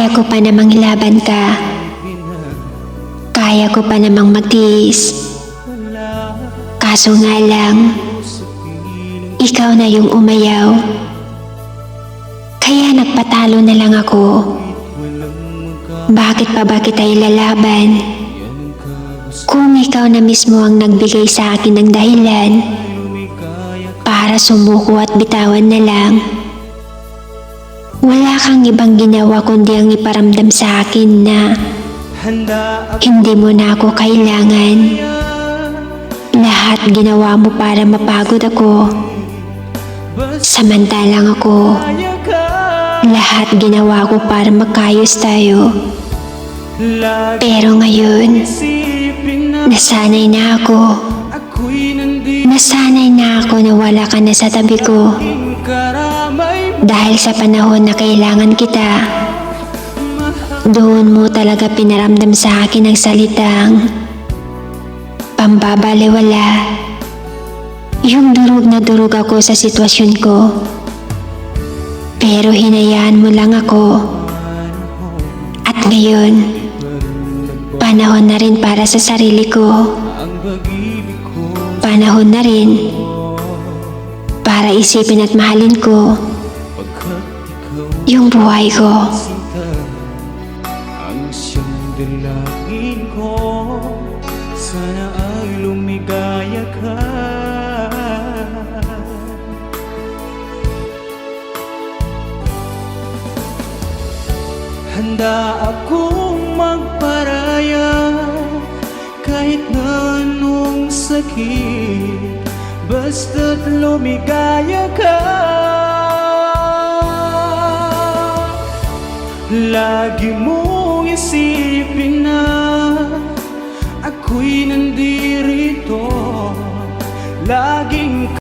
Kaya ko pa namang ilaban ka. Kaya ko pa namang magtiis. Kaso nga lang, ikaw na yung umayaw. Kaya nagpatalo na lang ako. Bakit pa ba kita ilalaban? Kung ikaw na mismo ang nagbigay sa akin ng dahilan para sumuko at bitawan na lang. Wala kang ibang ginawa kundi ang iparamdam sa akin na hindi mo na ako kailangan. Lahat ginawa mo para mapagod ako. Samantalang ako, lahat ginawa ko para magkayos tayo. Pero ngayon, nasanay na ako. Nasanay na ako na wala ka na sa tabi ko. Dahil sa panahon na kailangan kita, doon mo talaga pinaramdam sa akin ang salitang pambabaliwala. Yung durog na durog ako sa sitwasyon ko. Pero hinayaan mo lang ako. At ngayon, panahon na rin para sa sarili ko. Panahon na rin para isipin at mahalin ko yung buhay ko. Ang siyang dalangin ko Sana ay lumigaya ka Handa akong magparaya Kahit na anong sakit Basta't lumigaya ka Lagi mong isipin na Ako'y nandirito Laging